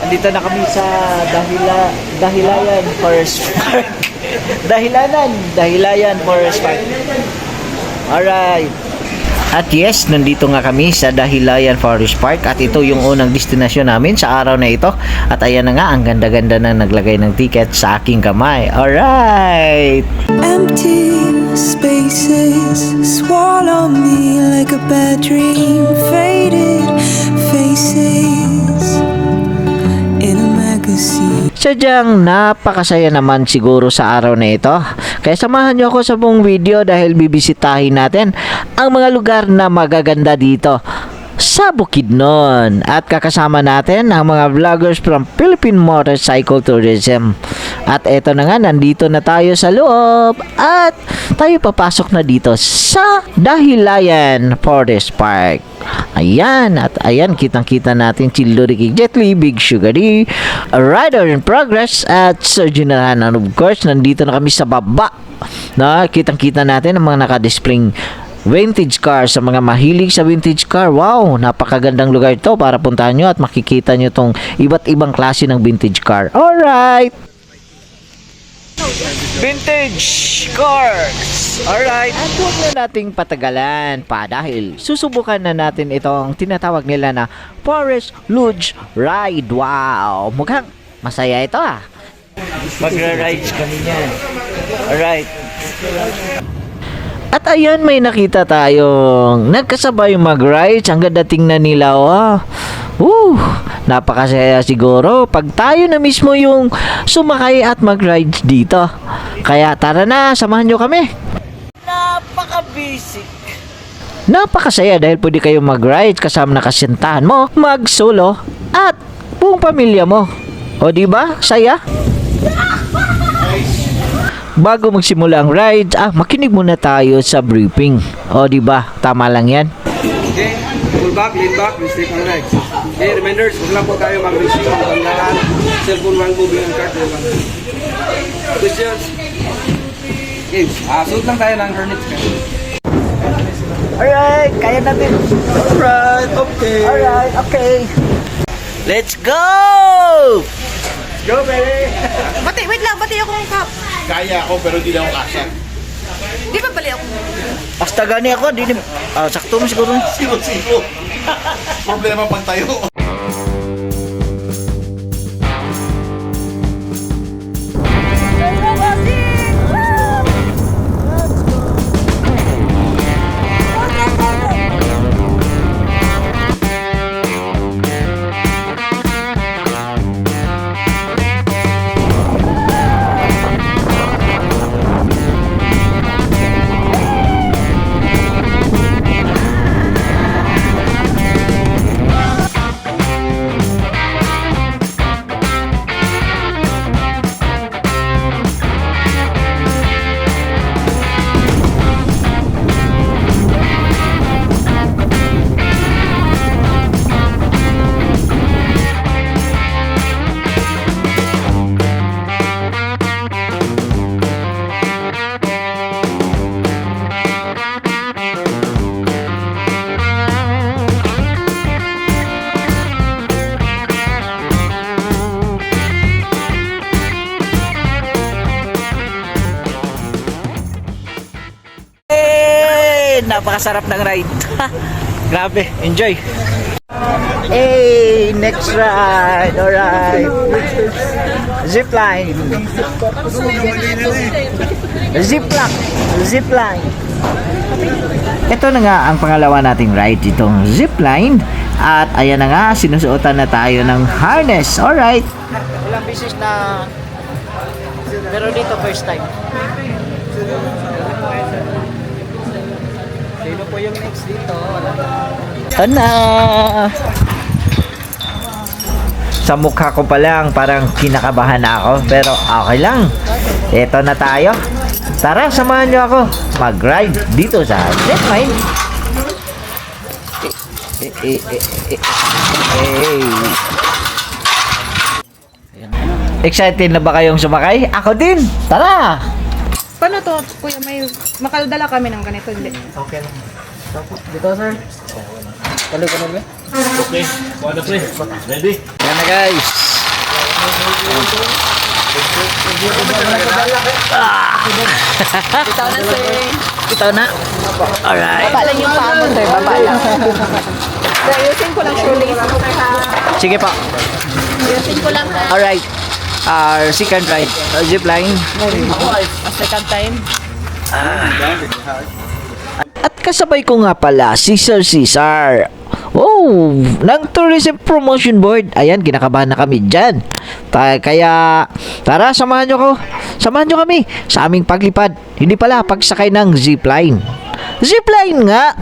Andito na kami sa Dahila, Dahilayan Forest Park. Dahilanan, Dahilayan Forest Park. Alright. At yes, nandito nga kami sa Dahilayan Forest Park at ito yung unang destinasyon namin sa araw na ito. At ayan na nga, ang ganda-ganda na naglagay ng ticket sa aking kamay. Alright! Empty spaces swallow me like a bad dream. Faded faces. Sadyang napakasaya naman siguro sa araw na ito. Kaya samahan niyo ako sa buong video dahil bibisitahin natin ang mga lugar na magaganda dito sa Bukidnon. At kakasama natin ang mga vloggers from Philippine Motorcycle Tourism. At eto na nga, nandito na tayo sa loob. At tayo papasok na dito sa Dahilayan Forest Park. Ayan, at ayan, kitang-kita natin si Luriki Jetly, Big Sugar D, Rider in Progress, at Sir General. And of course, nandito na kami sa baba. Na, kitang-kita natin ang mga nakadisplaying vintage car sa mga mahilig sa vintage car. Wow, napakagandang lugar ito para puntahan nyo at makikita nyo tong iba't ibang klase ng vintage car. Alright! Vintage cars! Alright. At huwag na nating patagalan pa dahil susubukan na natin itong tinatawag nila na Forest Luge Ride. Wow! Mukhang masaya ito ah. Magra-rides kami niyan. Alright. At ayan, may nakita tayong nagkasabay mag-rides. Ang ganda tingnan nila, oh. Woo! Napakasaya siguro pag tayo na mismo yung sumakay at mag-rides dito. Kaya tara na, samahan nyo kami. Napaka-basic. Napakasaya dahil pwede kayo mag-rides kasama na kasintahan mo, mag-solo, at buong pamilya mo. O di ba? Saya? Bago magsimula ang ride, ah, makinig muna tayo sa briefing. O, di ba? Tama lang yan. Okay, pull back, lean back, mistake on legs. Okay, reminders, huwag lang po tayo mag-receive ang tandaan. Cellphone one moving ang card. Diba? Questions? Okay, ah, suot lang tayo ng ka. Alright, kaya natin. Alright, okay. Alright, okay. Let's go! Go, Kaya ako pero hindi lang ako kasya. Di ba bali ako? Basta gani ako, di ni... Ah, sakto mo siguro. Sino-sino. Problema pag tayo. Napakasarap ng ride. Grabe, enjoy. Hey, next ride. Alright. Zipline. Ziplock. Zipline. Ito na nga ang pangalawa nating ride itong zipline. At ayan na nga, sinusuotan na tayo ng harness. Alright. Ilang beses na pero dito first time. Po yung next dito? Tana! Sa mukha ko pa lang, parang kinakabahan na ako. Pero okay lang. Ito na tayo. Tara, samahan nyo ako. Mag-ride dito sa Jetline. Eh, eh, eh, eh. Excited na ba kayong sumakay? Ako din! Tara! Paano to, kuya? May makaldala kami ng ganito, hindi? Okay lang. Dito, sir. Kalo ka na? Okay, wala pre. Ready? Yan na guys. Ikaw na, sir. Ito na. Alright. Baba lang yung paa mo, sir. Baba lang. Sir, ayusin ko lang shoelace mo, sir, ha? Sige po. Ayusin ko lang, ha? Alright. Our second ride. Zip line. Second time. At kasabay ko nga pala si Sir Cesar. Oh, ng Tourism Promotion Board. Ayan, kinakabahan na kami dyan. Ta- kaya, tara, samahan nyo ko. Samahan nyo kami sa aming paglipad. Hindi pala, pagsakay ng zipline. Zipline nga!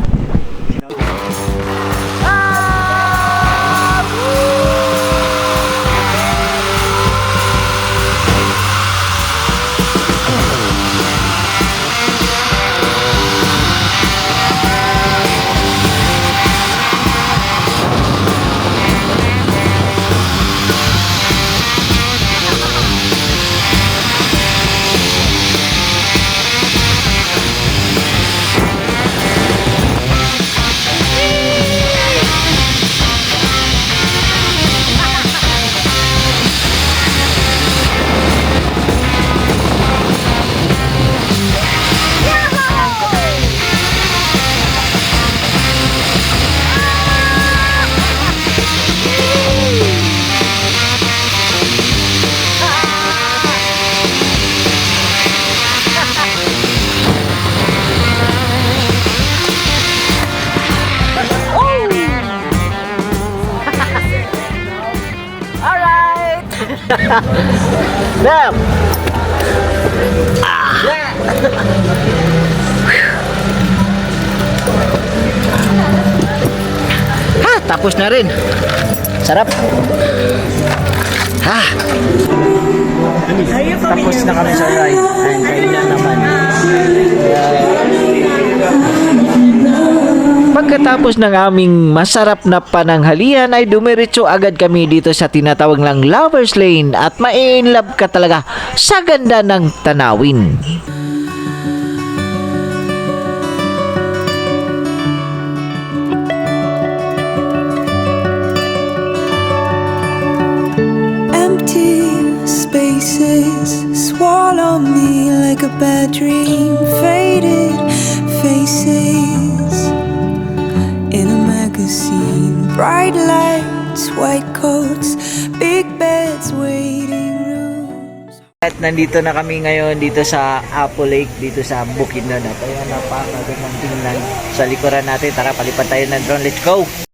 Ma'am! Ha, tapos na rin. Sarap. Ha. Tapos na kami sa ride. Ayun, kailan naman. Pagkatapos ng aming masarap na pananghalian ay dumiretso agad kami dito sa tinatawag lang Lovers Lane at ma-inlove ka talaga sa ganda ng tanawin. Empty spaces swallow me like a bad dream. Bright lights, white coats, big beds, waiting rooms. At nandito na kami ngayon dito sa Apple Lake, dito sa Bukidnon. At ayan, napakagandang tingnan sa likuran natin. Tara, palipad tayo ng drone. Let's go!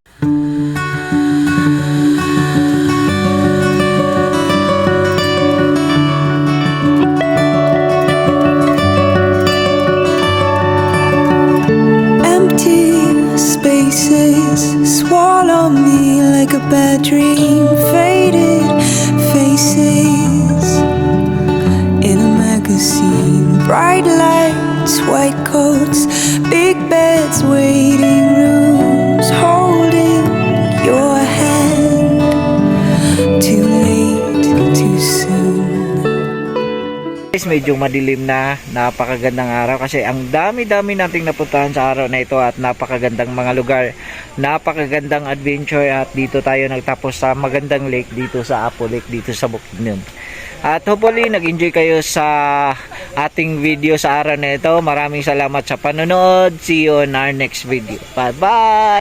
Coats, big beds, waiting rooms. Holding your hand. Too late, too soon. Guys, medyo madilim na, napakagandang araw kasi ang dami-dami nating napuntahan sa araw na ito at napakagandang mga lugar, napakagandang adventure at dito tayo nagtapos sa magandang lake dito sa Apo Lake dito sa Bukidnon. At hopefully nag-enjoy kayo sa ating video sa araw na ito. Maraming salamat sa panonood. See you on our next video. Bye-bye!